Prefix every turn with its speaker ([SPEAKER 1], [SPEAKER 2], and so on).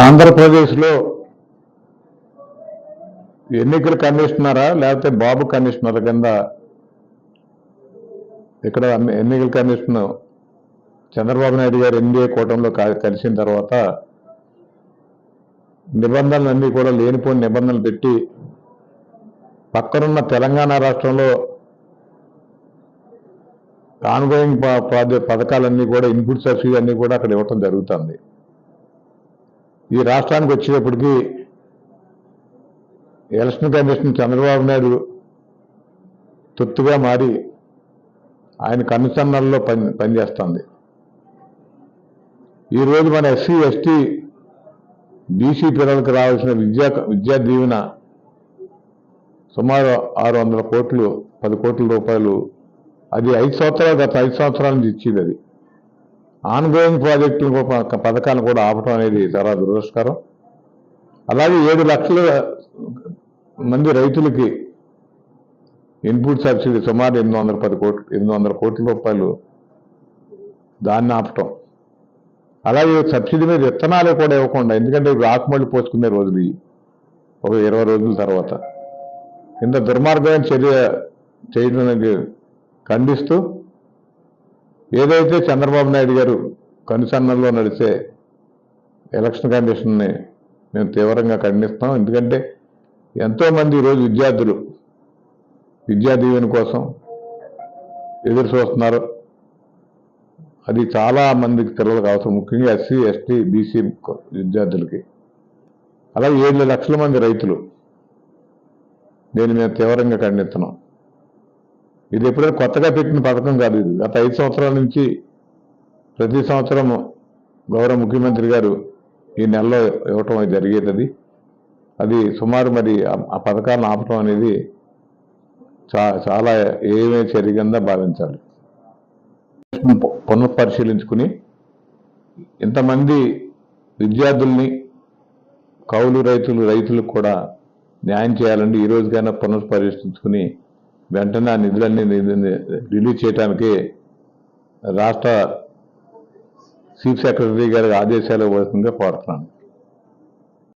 [SPEAKER 1] ఆంధ్రప్రదేశ్లో ఎన్నికల కమిషనరా లేకపోతే బాబు కమిషనర్ కింద? ఇక్కడ ఎన్నికల కమిషన్ చంద్రబాబు నాయుడు గారు ఎన్డీఏ కూటమిలో కలిసిన తర్వాత నిబంధనలన్నీ కూడా లేనిపోని నిబంధనలు పెట్టి పక్కనున్న తెలంగాణ రాష్ట్రంలో ఆన్గోయింగ్ ప్రాజెక్ట్ పథకాలన్నీ కూడా ఇన్పుట్ సబ్సిడీ అన్నీ కూడా అక్కడ ఇవ్వటం జరుగుతుంది. ఈ రాష్ట్రానికి వచ్చేటప్పటికి ఎలక్షన్ కమిషన్ చంద్రబాబు నాయుడు తొత్తుగా మారి ఆయన కమిషనర్లో పని పనిచేస్తుంది. ఈరోజు మన ఎస్సీ ఎస్టీ బీసీ పిల్లలకు రావాల్సిన విద్యా విద్యా దీవెన సుమారు ఆరు వందల కోట్లు పది కోట్ల రూపాయలు. అది ఐదు సంవత్సరాలు గత ఐదు సంవత్సరాల నుంచి ఇచ్చింది అది. ఆన్ గోయింగ్ ప్రాజెక్టులు పథకాలు కూడా ఆపడం అనేది చాలా దురదృష్టకరం. అలాగే ఏడు లక్షల మంది రైతులకి ఇన్పుట్ సబ్సిడీ సుమారు ఎనిమిది వందల పది కోట్లు ఎనిమిది వందల కోట్ల రూపాయలు దాన్ని ఆపటం. అలాగే సబ్సిడీ మీద విత్తనాలు కూడా ఇవ్వకుండా ఎందుకంటే ఇవి ఆకుమళ్ళు పోసుకునే రోజులు ఒక ఇరవై రోజుల తర్వాత. ఇంత దుర్మార్గమైన చర్య చేయడం అనేది ఖండిస్తూ ఏదైతే చంద్రబాబు నాయుడు గారు కనుసన్నల్లో నడిచే ఎలక్షన్ కమిషన్ని మేము తీవ్రంగా ఖండిస్తాం ఎందుకంటే ఎంతోమంది ఈరోజు విద్యార్థులు విద్యా దీవెన కోసం ఎదురు చూస్తున్నారు. అది చాలా మందికి పిల్లలకు అవసరం. ముఖ్యంగా ఎస్సీ ఎస్టీ బీసీ విద్యార్థులకి. అలాగే ఏడు లక్షల మంది రైతులు. దీన్ని మేము తీవ్రంగా ఖండిస్తున్నాం. ఇది ఎప్పుడైనా కొత్తగా పెట్టిన పథకం కాదు ఇది. గత ఐదు సంవత్సరాల నుంచి ప్రతి సంవత్సరం గౌరవ ముఖ్యమంత్రి గారు ఈ నెలలో ఇవ్వటం అది జరిగేది అది. అది సుమారు మరి ఆ- పథకాన్ని ఆపటం అనేది చా చాలా ఏమే చర్య కింద భావించాలి పునఃపరిశీలించుకుని ఇంతమంది విద్యార్థుల్ని కౌలు రైతులు రైతులకు కూడా న్యాయం చేయాలండి. ఈ రోజుకైనా పునఃపరిశీలించుకుని వెంటనే ఆ నిధులన్నీ రిలీజ్ చేయడానికి రాష్ట్ర చీఫ్ సెక్రటరీ గారి ఆదేశాలు ఇవ్వాల్సిందిగా కోరుతున్నాను.